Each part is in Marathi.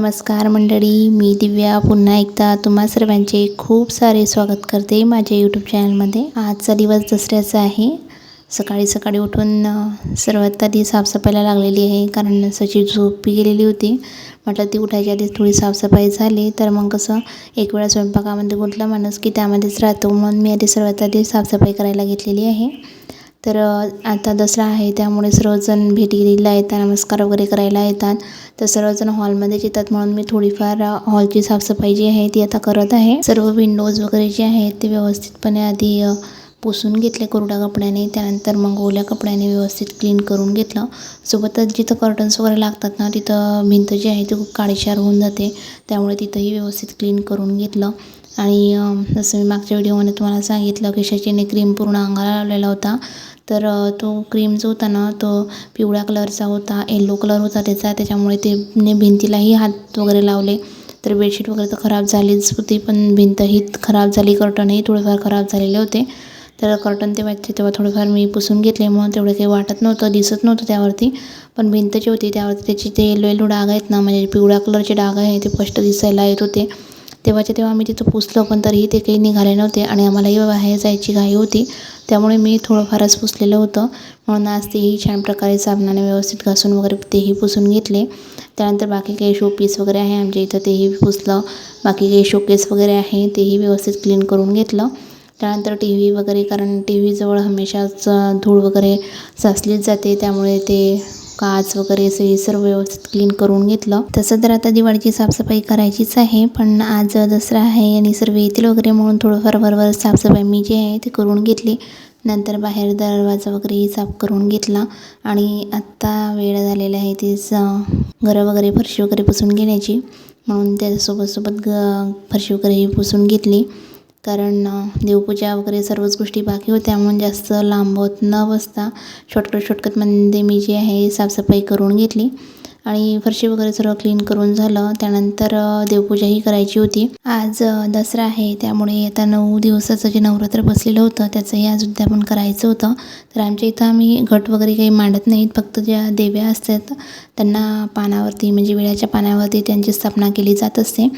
नमस्कार मंडळी मी दिव्या. पुन्हा एकदा तुम्हा सर्वांचे खूप सारे स्वागत करते माझ्या यूट्यूब चॅनलमध्ये आजचा दिवस दसऱ्याचा आहे. सकाळी सकाळी उठून सर्वात आधी साफसफाईला लागलेली आहे कारण सची झोपी गेलेली होती. म्हटलं ती उठायच्या आधी थोडी साफसफाई झाली तर मग कसं एक वेळा स्वयंपाकामध्ये गुंतला माणूस की त्यामध्येच राहतो. म्हणून मी आधी सर्वात आधी साफसफाई करायला घेतलेली आहे. तर आता दसरा आहे त्यामुळे सर्वजण भेटीला येतात नमस्कार वगैरे करायला येतात. तर सर्वजण हॉलमध्येच येतात म्हणून मी थोडीफार हॉलची साफसफाई जी आहे ती आता करत आहे. सर्व विंडोज वगैरे जे आहेत ते व्यवस्थितपणे आधी पुसून घेतले कोरड्या कपड्याने. त्यानंतर मग ओल्या कपड्याने व्यवस्थित क्लीन करून घेतलं. सोबतच जिथं कर्टन्स वगैरे लागतात ना तिथं भिंत जी आहे ती खूप काळीशार होऊन जाते. त्यामुळे तिथंही व्यवस्थित क्लीन करून घेतलं. आणि जसं मी मागच्या व्हिडिओमध्ये तुम्हाला सांगितलं की क्रीम पूर्ण अंगाला लावलेला होता. तर तो क्रीम जो होता ना तो पिवळ्या कलरचा होता येल्लो कलर होता त्याचा. त्याच्यामुळे ते ने भिंतीलाही हात वगैरे लावले. तर बेडशीट वगैरे तर खराब झालीच होती पण भिंतही खराब झाली. कर्टनही थोडेफार खराब झालेले होते. तर कर्टन तेव्हाचे तेव्हा थोडेफार मी पुसून घेतले म्हणून तेवढं काही वाटत नव्हतं दिसत नव्हतं त्यावरती. पण भिंत जी होती त्यावरती त्याचे ते येलो येलो डाग आहेत ना म्हणजे पिवळ्या कलरचे डाग आहे ते स्पष्ट दिसायला येत होते. तेव्हाच्या तेव्हा आम्ही तिथं पुसलं पण तरीही ते काही निघाले नव्हते आणि आम्हालाही बाहेर जायची घाई होती. त्यामुळे मी थोडंफारच पुसलेलं होतं. म्हणून आज तेही छान प्रकारे साबणाने व्यवस्थित घासून वगैरे तेही पुसून घेतले. त्यानंतर बाकी काही शोपीस वगैरे आहे. आमच्या इथं तेही पुसलं. बाकी काही शोकेस वगैरे आहे. तेही व्यवस्थित क्लीन करून घेतलं. त्यानंतर टी व्ही वगैरे कारण टी व्हीजवळ हमेशाच धूळ वगैरे साचलीच जाते. त्यामुळे ते काच वगैरे असे सर्व व्यवस्थित क्लीन करून घेतलं. तसं तर आता दिवाळीची साफसफाई करायचीच आहे पण आज दसरा आहे आणि सर्व येतील वगैरे म्हणून थोडंफार वरवर साफसफाई मी जी आहे ते करून घेतली. नंतर बाहेर दरवाजा वगैरेही साफ करून घेतला आणि आत्ता वेळ झालेला आहे तीच घरं वगैरे फरशी वगैरे पुसून घेण्याची. म्हणून त्याच्यासोबत सोबत ग फरशी वगैरेही पुसून घेतली. कारण देवपूजा वगैरे सर्वच गोष्टी बाकी होत्या. म्हणून जास्त लांबवत न बसता शॉर्टकट शॉर्टकटमध्ये मी जी आहे साफसफाई करून घेतली. आणि फरशी वगैरे सर्व क्लीन करून झालं. त्यानंतर देवपूजाही करायची होती. आज दसरा आहे. त्यामुळे आता नऊ दिवसाचं जे नवरात्र बसलेलं होतं त्याचंही आज उद्यापन करायचं होतं. तर आमच्या इथं आम्ही घट वगैरे काही मांडत नाहीत. फक्त ज्या देव्या असतात त्यांना पानावरती म्हणजे विळ्याच्या पानावरती त्यांची स्थापना केली जात असते.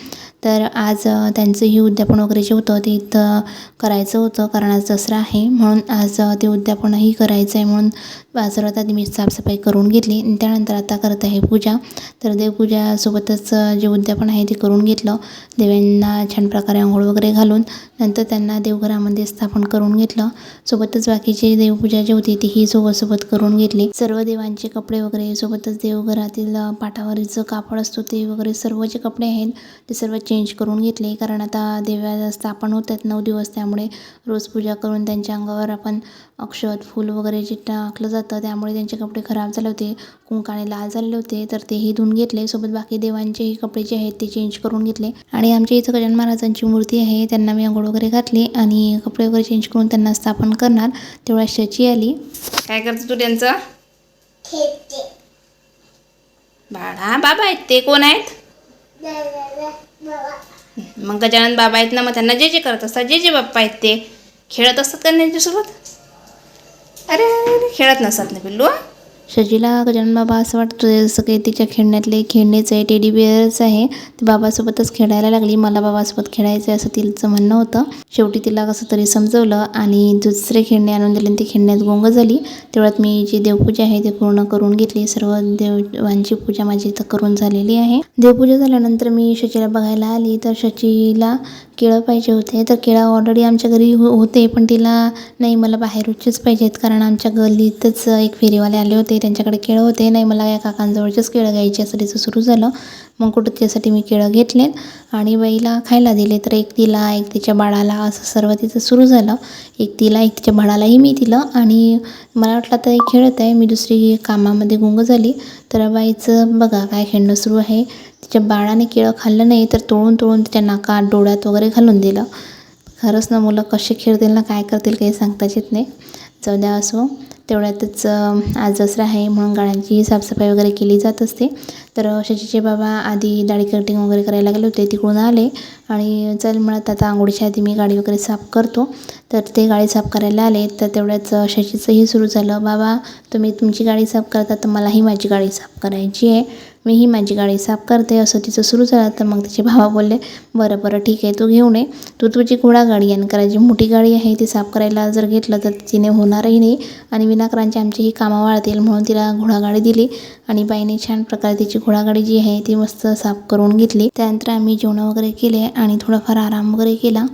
तर आज त्यांचंही उद्यापन वगैरे जे होतं ते इथं करायचं होतं. कारण आज दसरा आहे. म्हणून आज ते उद्यापनही करायचं आहे म्हणून बाजारात सर्वात आधी मी साफसफाई करून घेतली आणि त्यानंतर आता करत आहे पूजा. तर देवपूजासोबतच जे उद्यापन आहे ते करून घेतलं. देव्यांना छान प्रकारे आंघोळ वगैरे घालून नंतर त्यांना देवघरामध्ये स्थापन करून घेतलं. सोबतच बाकीची देवपूजा जी होती तीही सोबत करून घेतली. सर्व देवांचे कपडे वगैरे सोबतच देवघरातील अ, कापड असतो ते वगैरे सर्व जे कपडे आहेत ते सर्व चेंज करून घेतले. कारण आता देव्या स्थापन होत आहेत नऊ दिवस त्यामुळे रोज पूजा करून त्यांच्या अंगावर आपण अक्षत फूल वगैरे जे टाकलं जातं त्यामुळे त्यांचे कपडे खराब झाले होते. कुंकाने लाल झालेले होते तर तेही धुवून घेतले. सोबत बाकी देवांचेही कपडे जे आहेत ते चेंज करून घेतले. आणि आमच्या इथं गजानन महाराजांची मूर्ती आहे त्यांना मी आंघोळ वगैरे घातली. आणि कपडे वगैरे चेंज करून त्यांना स्थापन करणार तेवढ्या शची आली. काय करतो तू त्यांचं? बाळा बाबा आहेत ते? कोण आहेत? मग गजानन बाबा आहेत ना मग त्यांना जे जे करत असतात जे जे बाप्पा आहेत ते? खेळत असतात का त्यांच्यासोबत? अरे अरे, खेळत नसत ना पिल्लू शजीला गजानन बाबा असं वाटतं जसं काही तिच्या खेळण्यातले खेळणेच आहे टेडी बिअरच आहे ती बाबासोबतच खेळायला लागली मला बाबासोबत खेळायचं आहे असं तिचं म्हणणं होतं. शेवटी तिला कसं तरी समजवलं आणि दुसरे खेळणे आणून दिले आणि ती खेळण्यात गोंग झाली. तेवढ्यात मी जी देवपूजा आहे ती पूर्ण करून घेतली. सर्व देवांची पूजा माझी इथं करून झालेली आहे. देवपूजा झाल्यानंतर मी शचीला बघायला आली. तर शचीला केळं पाहिजे होते. तर केळं ऑलरेडी आमच्या घरी हो होते पण तिला नाही मला बाहेरचेच पाहिजेत. कारण आमच्या गल्लीतच एक फेरीवाले आले होते. त्यांच्याकडे केळं होते. नाही मला या काकांजवळचेच केळं घ्यायचे असं तिचं सुरू झालं. मग कुठं त्यासाठी मी केळं घेतले आणि बाईला खायला दिले. तर एक तिला एक तिच्या बाळाला असं सर्व तिचं सुरू झालं. एक तिला एक तिच्या बाळालाही मी दिलं. आणि मला वाटलं आता एक खेळत आहे. मी दुसरी कामामध्ये गुंग झाली. तर बाईचं बघा काय खेळणं सुरू आहे. त्या बाळाने केळं खाल्लं नाही तर तोळून तोळून त्याच्या नाकात डोळ्यात वगैरे घालून दिलं. खरंच ना मुलं कसे खेळतील ना काय करतील काही सांगताच येत नाही. जाऊ द्या असो. तेवढ्यातच आज दसरा आहे म्हणून गाड्यांची साफसफाई वगैरे केली जात असते. तर शशीचे बाबा आधी दाढी कटिंग वगैरे करायला गेले होते तिकडून आले. आणि चल म्हणत आता आंघोळीच्या आधी मी गाडी वगैरे साफ करतो. तर ते गाडी साफ करायला आले. तर तेवढ्याच शशीचंही सुरू झालं. बाबा तुम्ही तुमची गाडी साफ करता तर मलाही माझी गाडी साफ करायची आहे. मी ही माझी गाडी साफ करते असं तिचं सुरू झालं. तर मग तिचे भावा बोलले बरं बरं ठीक आहे तू घेऊन ये. तू तुझी घोडा गाडी आणि करायची मोठी गाडी आहे ती साफ करायला जर घेतलं तर तिने होणारही नाही आणि विनाकारांची आमची ही कामं वाढतील. म्हणून तिला घोडागाडी दिली आणि बाईने छान प्रकारे तिची घोडागाडी जी आहे ती मस्त साफ करून घेतली. त्यानंतर आम्ही जेवण वगैरे केले आणि थोडाफार आराम वगैरे केला.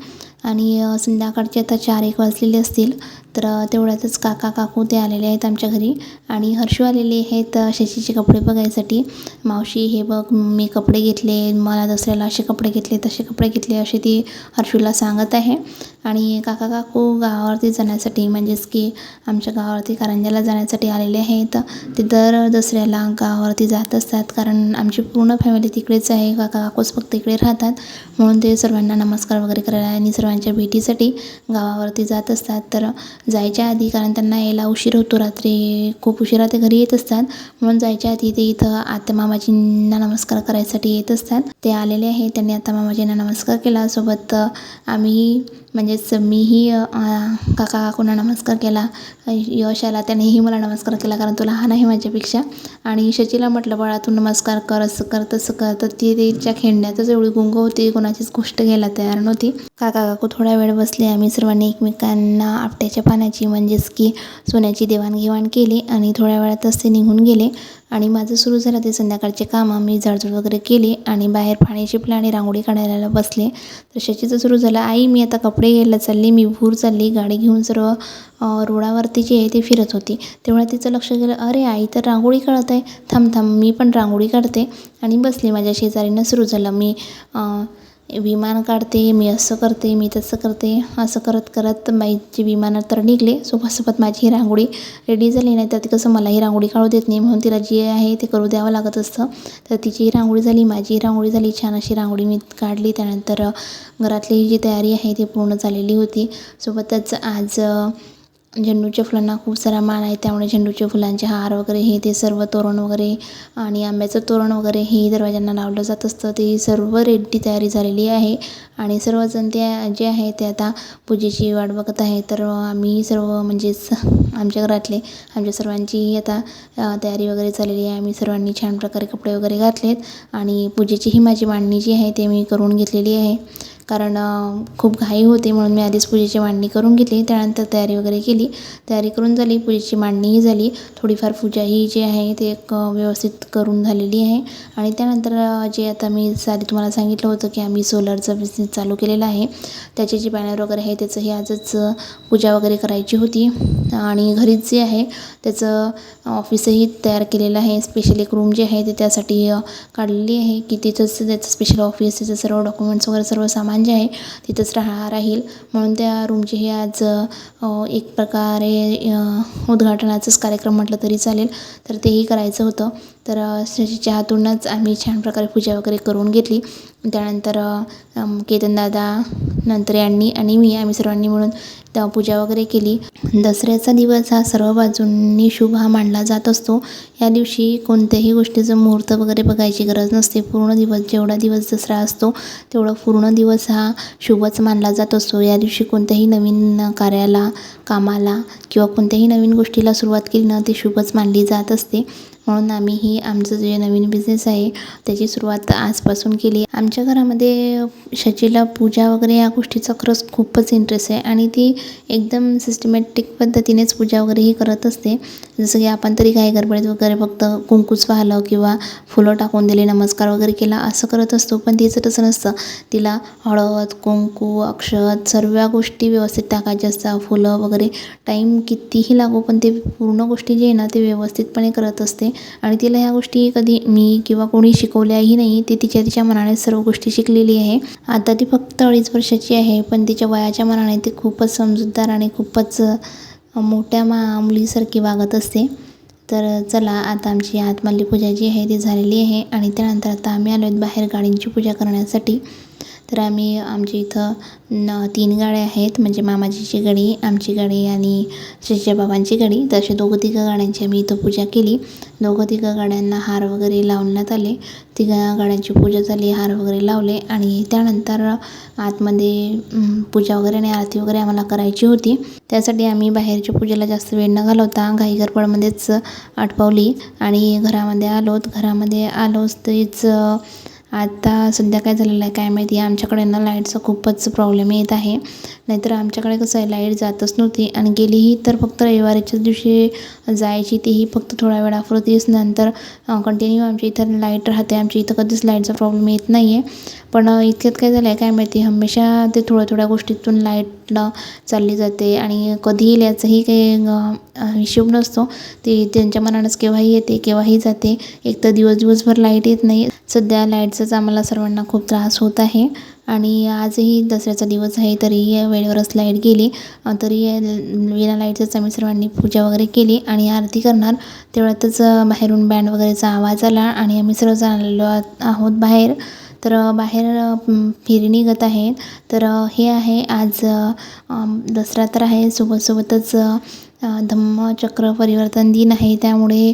आणि संध्याकाळचे आता चार एक वाजलेले असतील. तर तेवढ्यातच काका काकू ते आलेले आहेत आमच्या घरी. आणि हर्षू आलेले आहेत शशीचे कपडे बघायसाठी. मावशी हे बघ मी कपडे घेतले मला दसऱ्याला असे कपडे घेतले तसे कपडे घेतले असे ती हर्षूला सांगत आहे. आणि काका काकू गावावरती जाण्यासाठी म्हणजेच की आमच्या गावावरती कारंजाला जाण्यासाठी आलेले आहेत. ते दर दसऱ्याला गावावरती जात असतात कारण आमची पूर्ण फॅमिली तिकडेच आहे. काका काकूच फक्त इकडे राहतात. म्हणून ते सर्वांना नमस्कार वगैरे करायला आणि सर्वांच्या भेटीसाठी गावावरती जात असतात. तर जायच्या आधी कारण त्यांना यायला उशीर होतो रात्री. खूप उशिरा ते घरी येत असतात. म्हणून जायच्या आधी ते इथं आत्या मामाजींना नमस्कार करायसाठी येत असतात. ते आलेले आहे. त्यांनी आता मामाजींना नमस्कार केला. सोबत आम्हीही आम्ही म्हणजेच मीही काका काकूंना नमस्कार केला. यश आला. त्यानेही मला नमस्कार केला कारण तो लहान आहे माझ्यापेक्षा. आणि शचीला म्हटलं बाळा तू नमस्कार कर असं कर तसं कर. तर ती तिच्या खेळण्यातच एवढी गुंग होती. कोणाचीच गोष्ट घ्यायला तयार नव्हती. काका काकू थोडा वेळ बसले. आम्ही सर्वांनी एकमेकांना आपट्याच्या पाण्याची म्हणजेच की सोन्याची देवाणघेवाण केली आणि थोड्या वेळातच ते निघून गेले आणि माझं सुरू झालं ते संध्याकाळचे कामं. मी झाडझूड वगैरे केली आणि बाहेर पाणी शिपलं आणि रांगोळी काढायला बसले. तर शशीचं सुरू झालं. आई मी आता कपडे घ्यायला चालली. मी भूर चालली. गाडी घेऊन सर्व रोडावरती जी आहे ती फिरत होती. तेव्हा तिचं लक्ष गेलं. अरे आई तर रांगोळी काढत आहे. थांब थांब. मी पण रांगोळी काढते. आणि बसली. माझ्या शेजारीनं सुरू झालं. मी विमान काढते मी असं करते मी तसं करते असं करत करत माझी विमानं तर निघले सोबत माझी ही रांगोळी रेडी झाली नाही. तर ती कसं मलाही रांगोळी काढू देत नाही. म्हणून तिला जे आहे ते करू द्यावं लागत असतं. तर तिची ही रांगोळी झाली माझी ही रांगोळी झाली. छान अशी रांगोळी मी काढली. त्यानंतर घरातली जी तयारी आहे ती पूर्ण झालेली होती. सोबतच आज झेंडूच्या फुलांना खूप सारा मान आहे. त्यामुळे झेंडूच्या फुलांचे हार वगैरे हे ते सर्व तोरण वगैरे आणि आंब्याचं तोरण वगैरे हे दरवाजांना लावलं जात असतं. ते सर्व रेडी तयारी झालेली आहे आणि सर्वजण ते जे आहे ते आता पूजेची वाट बघत आहे. तर आम्ही सर्व म्हणजेच आमच्या घरातले आमच्या सर्वांची आता तयारी वगैरे झालेली आहे. आम्ही सर्वांनी छान प्रकारे कपडे वगैरे घातलेत आणि पूजेची ही माझी मांडणी जी आहे ते मी करून घेतलेली आहे. कारण खूप घाई होते म्हणून मी आधीच पूजेची मांडणी करून घेतली. त्यानंतर तयारी वगैरे केली. तयारी करून झाली. पूजेची मांडणीही झाली. थोडीफार पूजा ही जी आहे ते एक व्यवस्थित करून झालेली आहे. आणि त्यानंतर जे आता मी साधी तुम्हाला सांगितलं होतं की आम्ही सोलरचा बिझनेस चालू केलेला आहे. त्याचे जे बॅनर वगैरे आहे त्याचंही आजच पूजा वगैरे करायची होती. आणि घरीच जे आहे त्याचं ऑफिसही तयार केलेलं आहे. स्पेशल एक रूम जे आहे ते त्यासाठी काढलेली आहे की तिथंच त्याचं स्पेशल ऑफिस त्याचं सर्व डॉक्युमेंट्स वगैरे सर्व सामान जे आहे तिथंच राहा राहील. म्हणून त्या रूमची हे आज एक प्रकारे उद्घाटनाचाच कार्यक्रम म्हटलं तरी चालेल. तर तेही करायचं होतं. तर अ, हातूनच आम्ही छान प्रकारे पूजा वगैरे करून घेतली. त्यानंतर केतनदादा नंतर यांनी आणि मी आम्ही सर्वांनी मिळून त्या पूजा वगैरे केली. दसऱ्याचा दिवस हा सर्व बाजूंनी शुभ हा मानला जात असतो. या दिवशी कोणत्याही गोष्टीचं मुहूर्त वगैरे बघायची गरज नसते. पूर्ण दिवस जेवढा दिवस दसरा असतो तेवढा पूर्ण दिवस हा शुभच मानला जात असतो. या दिवशी कोणत्याही नवीन कार्याला कामाला किंवा कोणत्याही नवीन गोष्टीला सुरुवात केली ना ती शुभच मानली जात असते. म्हणून आम्हीही आमचं जे नवीन बिझनेस आहे त्याची सुरुवात आजपासून केली. आमच्या घरामध्ये शचीला पूजा वगैरे या गोष्टीचा खरंच खूपच इंटरेस्ट आहे आणि ती एकदम सिस्टमॅटिक पद्धतीनेच पूजा वगैरे ही करत असते. जसं की आपण तरी काही गडबडीत वगैरे फक्त कुंकूच पाहिलं किंवा फुलं टाकून दिले नमस्कार वगैरे केला असं करत असतो. पण तिचं तसं नसतं. तिला हळद कुंकू अक्षत सर्व गोष्टी व्यवस्थित टाकायच्या असतात. फुलं वगैरे टाईम कितीही लागो पण ते पूर्ण गोष्टी जे आहे ना ते व्यवस्थितपणे करत असते. आणि तिला ह्या गोष्टी कधी मी किंवा कोणी शिकवल्याही नाही. ती तिच्या तिच्या मनाने सर्व गोष्टी शिकलेली आहे. आता ती फक्त अडीच वर्षाची आहे पण तिच्या वयाच्या मनाने ती खूपच समजूतदार आणि खूपच मोठ्या मा मुलीसारखी वागत असते. तर चला आता आमची आतमधली पूजा जी आहे ती झालेली आहे. आणि त्यानंतर आता आम्ही आलो आहेत बाहेर गाडींची पूजा करण्यासाठी. तर आम्ही आमच्या इथं न तीन गाड्या आहेत. म्हणजे मामाजीची गाडी आमची गाडी आणि शेषच्या बाबांची गाडी. तर असे दोघं तिघं गाड्यांची आम्ही इथं पूजा केली. दोघं तिघं गाड्यांना हार वगैरे लावण्यात आले. तिघा गाड्यांची पूजा झाली हार वगैरे लावले आणि त्यानंतर आतमध्ये पूजा वगैरे आणि आरती वगैरे आम्हाला करायची होती. त्यासाठी आम्ही बाहेरच्या पूजेला जास्त वेळ न घालवता घाईगरपडमध्येच आटपवली आणि घरामध्ये आलोत. घरामध्ये आलोच तेच आता सध्या काय झालेलं आहे काय माहिती आमच्याकडे ना लाईटचा खूपच प्रॉब्लेम येत आहे. नाहीतर आमच्याकडे कसं आहे लाइट जातच नव्हती आणि गेलीही तर फक्त रविवारीच्याच दिवशी जायची तीही फक्त थोड्या वेळापुरतीच. नंतर कंटिन्यू आमच्या इथं लाइट राहते आमच्या इथं कधीच लाईटचा प्रॉब्लेम येत नाही आहे पण इतक्यात काय झालं आहे काय माहिती? हमेशा ते थोड्या थोड्या गोष्टीतून लाईटला चालली जाते आणि कधी येईल याचाही काही हिशोब नसतो. ते त्यांच्या मनानंच केव्हाही येते केव्हाही जाते. एक तर दिवस दिवसभर लाइट येत नाही. सध्या लाईटचाच आम्हाला सर्वांना खूप त्रास होत आहे. आणि आजही दसऱ्याचा दिवस आहे तरीही वेळेवरच लाइट गेली. तरी विना लाईटचंच आम्ही सर्वांनी पूजा वगैरे केली आणि आरती करणार. तेवढ्यातच बाहेरून बँड वगैरेचा आवाज आला आणि आम्ही सर्वजण आलेलो आहोत बाहेर. तर बाहेर अ, म, आहे तर हे आहे आज दसरा तर आहे. सोबतसोबतच धम्मचक्र परिवर्तन दिन आहे. त्यामुळे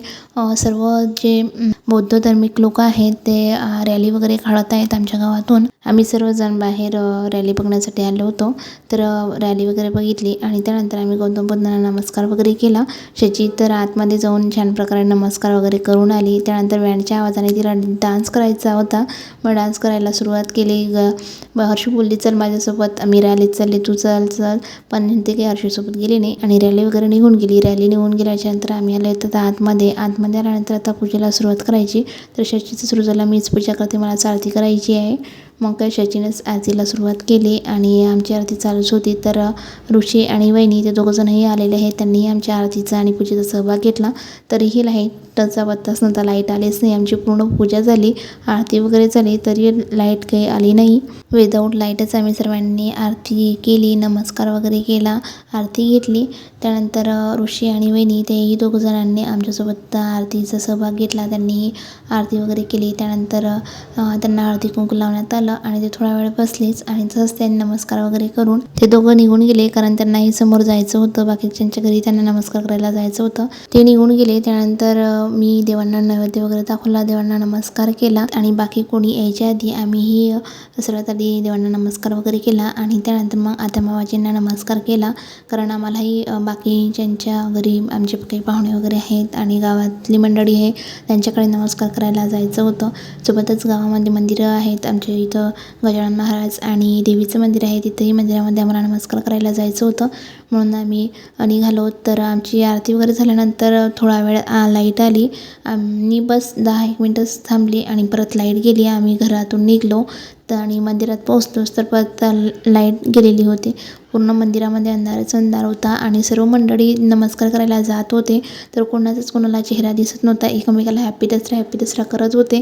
सर्व जे बौद्ध धार्मिक लोक आहेत ते रॅली वगैरे काढत आहेत आमच्या गावातून. आम्ही सर्वजण बाहेर रॅली बघण्यासाठी आलो होतो. तर रॅली वगैरे बघितली आणि त्यानंतर आम्ही गौतम बुद्धांना नमस्कार वगैरे केला. शेची तर आतमध्ये जाऊन छान प्रकारे नमस्कार वगैरे करून आली. त्यानंतर बँडच्या आवाजाने तिला डान्स करायचा होता. मग डान्स करायला सुरुवात केली. ग हर्षी बोलली चल माझ्यासोबत. मी रॅलीत चालली. तू चल चल. पण ते काही हर्षीसोबत गेली नाही आणि रॅली वगैरे निघून गेली. रॅली निघून गेल्याच्यानंतर आम्ही आलो तर आतमध्ये. आतमध्ये आल्यानंतर आता पूजेला सुरुवात करायची. तर षष्टीचं सुरू झालं मीच पूजा करते. मला आरती करायची आहे. मग काय शचीनच आरतीला सुरुवात केली आणि आमची आरती चालूच होती. तर ऋषी आणि वहिनी ते दोघंजणही आलेले आहेत. त्यांनीही आमच्या आरतीचा आणि पूजेचा सहभाग घेतला. तरीही लाईटचा पत्ताच नव्हता लाइट आलीच नाही. आमची पूर्ण पूजा झाली. आरती वगैरे झाली तरी लाइट काही आली नाही. विदाऊट लाईटच आम्ही सर्वांनी आरती केली नमस्कार वगैरे केला आरती घेतली. त्यानंतर ऋषी आणि वहिनी तेही दोघं जणांनी आमच्यासोबत आरतीचा सहभाग घेतला. त्यांनी आरती वगैरे केली. त्यानंतर त्यांना आरती कुंकू लावण्यात आलं. आणि ते थोडा वेळ बसलेच आणि तसंच त्यांनी नमस्कार वगैरे करून ते दोघं निघून गेले कारण त्यांनाही समोर जायचं होतं. बाकीच्यांच्या घरी त्यांना नमस्कार करायला जायचं होतं. ते निघून गेले. त्यानंतर मी देवांना नैवेद्य वगैरे दाखवला. देवांना नमस्कार केला आणि बाकी कोणी यायच्या आधी आम्हीही सर्वात आधी देवांना नमस्कार वगैरे केला आणि त्यानंतर मग आता मावाजींना नमस्कार केला. कारण आम्हालाही बाकीच्यांच्या घरी आमचे काही पाहुणे वगैरे आहेत आणि गावातली मंडळी आहे. त्यांच्याकडे नमस्कार करायला जायचं होतं. सोबतच गावामध्ये मंदिरं आहेत. आमच्या इथं गजानन महाराज आणि देवीचं मंदिर आहे तिथंही मंदिरामध्ये आम्हाला नमस्कार करायला जायचं होतं. म्हणून आम्ही निघालो तर आमची आरती वगैरे झाल्यानंतर थोडा वेळ लाइट आली. आम्ही बस दहा एक मिनटंच थांबली आणि परत लाइट गेली. आम्ही घरातून निघलो. तर आणि मंदिरात पोहोचतोच तर परत लाइट गेलेली होती. पूर्ण मंदिरामध्ये अंधारच अंधार होता. आणि सर्व मंडळी नमस्कार करायला जात होते. तर कोणाचाच कोणाला चेहरा दिसत नव्हता. एकमेकाला हॅपी दसरा हॅपी दसरा करत होते.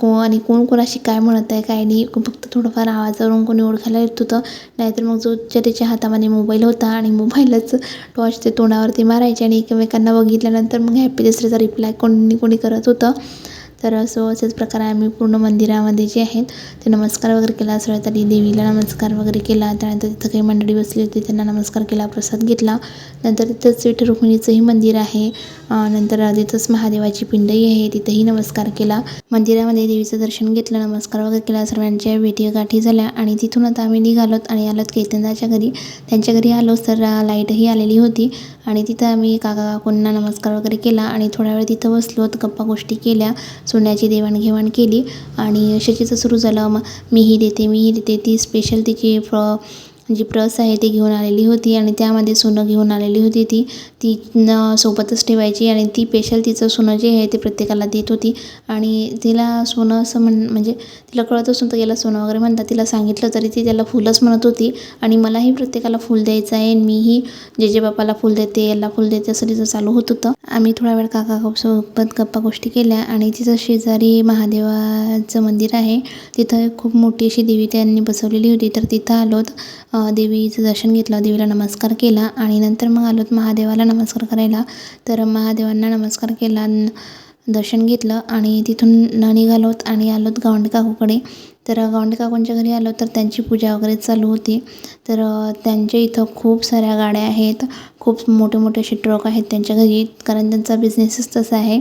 को आणि कोण कोणाशी काय म्हणत आहे काय नाही फक्त थोडंफार आवाजावरून कोणी ओळखायला येत होतं. नाहीतर मग जो त्याच्या हातामध्ये मोबाईल होता आणि पहिलंच टॉर्च ते तोंडावरती मारायचे आणि एकमेकांना बघितल्यानंतर मग हॅपी दसऱ्याचा रिप्लाय कोणी कोणी करत होतं. तर असं असेच प्रकारे आम्ही पूर्ण मंदिरामध्ये जे आहेत ते नमस्कार वगैरे केला. सर्वात आधी देवीला नमस्कार वगैरे केला. त्यानंतर तिथं काही मंडळी बसली होती त्यांना नमस्कार केला प्रसाद घेतला. नंतर तिथंच विठ्ठल रुक्मिणीचंही मंदिर आहे. नंतर तिथंच महादेवाची पिंडही आहे तिथंही नमस्कार केला. मंदिरामध्ये देवीचं दर्शन घेतलं नमस्कार वगैरे केला. सर्वांच्या भेटी गाठी झाल्या आणि तिथून आता आम्ही निघालोत आणि आलोत केतनदाच्या घरी. त्यांच्या घरी आलोच तर लाईटही आलेली होती आणि तिथं आम्ही काका काकूंना नमस्कार वगैरे केला आणि थोडा वेळ तिथं बसलोत गप्पा गोष्टी केल्या. सोन्याची देवाणघेवाण केली आणि शशीचं सुरू झालं मग मीही देते मीही देते. ती स्पेशल तिची फ्र जी प्रस आहे ती घेऊन आलेली होती आणि त्यामध्ये सोनं घेऊन आलेली होती ती. ती सोबतच ठेवायची आणि ती स्पेशल तिचं सोनं जे आहे ते प्रत्येकाला देत होती. आणि तिला सोनं असं म्हण म्हणजे तिला कळतच नव्हतं याला सोनं वगैरे म्हणतात. तिला सांगितलं तरी ती त्याला फुलंच म्हणत होती. आणि मलाही प्रत्येकाला फुल द्यायचं आहे मीही जे जे बापाला फुल देते याला फुल देते असं तिचं चालू होत होतं. आम्ही थोडा वेळ काका सोबत गप्पा गोष्टी केल्या आणि तिचं शेजारी महादेवाचं मंदिर आहे. तिथं खूप मोठी अशी देवी त्यांनी बसवलेली होती. तर तिथं आलोत देवीचं दर्शन घेतलं देवीला नमस्कार केला आणि नंतर मग आलोत महादेवाला नमस्कार करायला. तर महादेवांना नमस्कार केला न- दर्शन घेतलं आणि तिथून न निघालोत आणि आलोत गावंडकाकूकडे तर गावंडे काकूंच्या घरी आलो तर त्यांची पूजा वगैरे चालू होती. तर त्यांच्या इथं खूप साऱ्या गाड्या आहेत. खूप मोठे मोठे असे ट्रक आहेत त्यांच्या घरी. कारण त्यांचा बिझनेसच तसा आहे.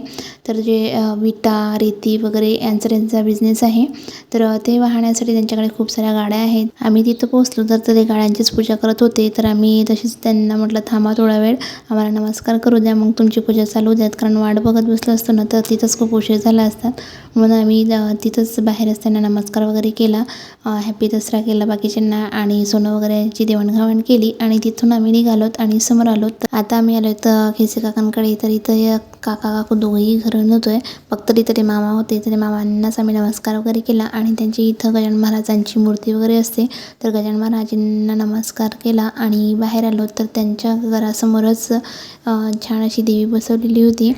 तर जे विटा रेती वगैरे यांचा त्यांचा बिझनेस आहे. तर ते वाहण्यासाठी त्यांच्याकडे खूप साऱ्या गाड्या आहेत. आम्ही तिथं पोहोचलो तर ते गाड्यांचीच पूजा करत होते. तर आम्ही तशीच त्यांना म्हटलं थांबा थोडा वेळ. आम्हाला नमस्कार करू द्या. मग तुमची पूजा चालू द्यात कारण वाट बघत बसलो असतो ना तर तिथंच खूप उशीर झाला असतात म्हणून आम्ही तिथंच बाहेर असताना नमस्कार वगैरे केला. हॅपी दसरा केला बाकीच्यांना आणि सोनं वगैरेची देवाणघेवाण केली आणि तिथून आम्ही निघालोत आणि समोर आलो तर आता आम्ही आलो तर खेसे काकांकडे. तर इथं काका काकू दोघंही घरून नव्हतोय. फक्त तिथे ते मामा होते. तर मामांनाच आम्ही नमस्कार वगैरे केला आणि त्यांची इथं गजानन महाराजांची मूर्ती वगैरे असते. तर गजानन महाराजांना नमस्कार केला आणि बाहेर आलो तर त्यांच्या घरासमोरच छान अशी देवी बसवलेली होती.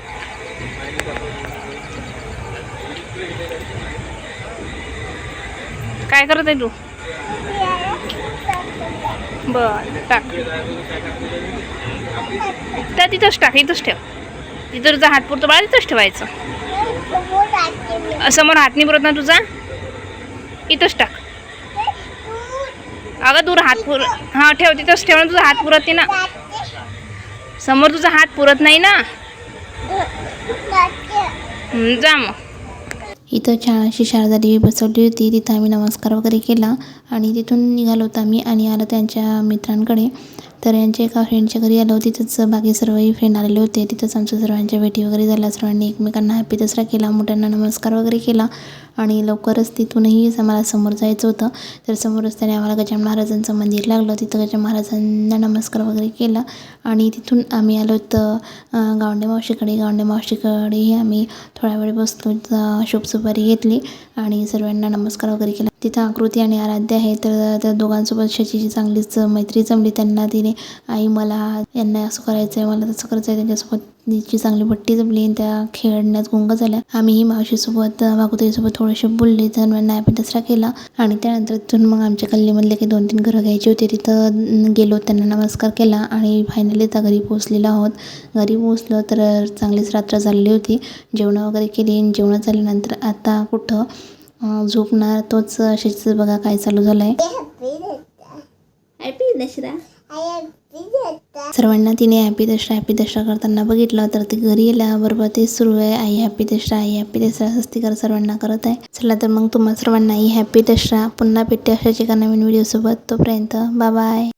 काय करत आहे तू? बर टाक. त्या तिथंच टाक इथंच ठेव. तिथं तुझा हात पुरतो बाळा तिथंच ठेवायचं. समोर हात नाही पुरत ना तुझा? इथंच टाक. अगं दूर हात पुर हां ठेव तिथंच ठेव ना तुझा हात पुरत नाही ना. समोर तुझा हात पुरत नाही ना. जा मग. इथं छान अशी शारदा देवी बसवली होती. तिथं आम्ही नमस्कार वगैरे केला आणि तिथून निघालो होतो आम्ही आणि आलो त्यांच्या मित्रांकडे. तर यांच्या एका फ्रेंडच्या घरी आलो. तिथंच बाकी सर्वही फ्रेंड आलेले होते. तिथंच आमच्या सर्वांच्या भेटी वगैरे झाल्या. सर्वांनी एकमेकांना हॅपी दसरा केला. मोठ्यांना नमस्कार वगैरे केला. आणि लवकरच तिथूनही आम्हाला समोर जायचं होतं. तर समोर त्याने आम्हाला गजान महाराजांचं मंदिर लागलं. तिथं गजान महाराजांना नमस्कार वगैरे केला. आणि तिथून आम्ही आलो तर गावंडे मावशीकडे. गावंडे मावशीकडेही आम्ही थोडा वेळ बसलो. तिथं शुभ सुपारी घेतली. आणि सर्वांना नमस्कार वगैरे केला. तिथं आकृती आणि आराध्य आहे तर त्या दोघांसोबत शशीची चांगलीच मैत्री जमली. त्यांना तिने आई मला यांना असं करायचं आहे मला तसं करायचं आहे त्यांच्यासोबत तिची चांगली भट्टी जमली आणि त्या खेळण्यात गुंग झाल्या. आम्हीही मावशीसोबत भागुतीसोबत थोडेसे बोलले. तर हॅपी दसरा केला. आणि त्यानंतर तिथून मग आमच्या गल्लीमधले काही दोन तीन घरं घ्यायची होती. तिथं गेलो. त्यांना नमस्कार केला आणि फायनली त्या घरी पोहोचलेलो आहोत. घरी पोहोचलो तर चांगलीच रात्र झालेली होती. जेवणं वगैरे केली. आणि जेवणं झाल्यानंतर आता कुठं झोपणार तोच अशीच बघा काय चालू झालं आहे हॅपी दसरा. सर्वांना तिने हॅपी दसरा हॅपी दसरा करताना बघितलं तर ते घरी आल्याबरोबर तेच सुरू आहे. आई हॅपी दसरा आई हॅपी दसरा स्वस्तिकार सर्वांना करत आहे. चला तर मग तुम्हा सर्वांनाही हॅपी दसरा. पुन्हा भेटते अशाच एका नवीन व्हिडिओसोबत तोपर्यंत बाय बाय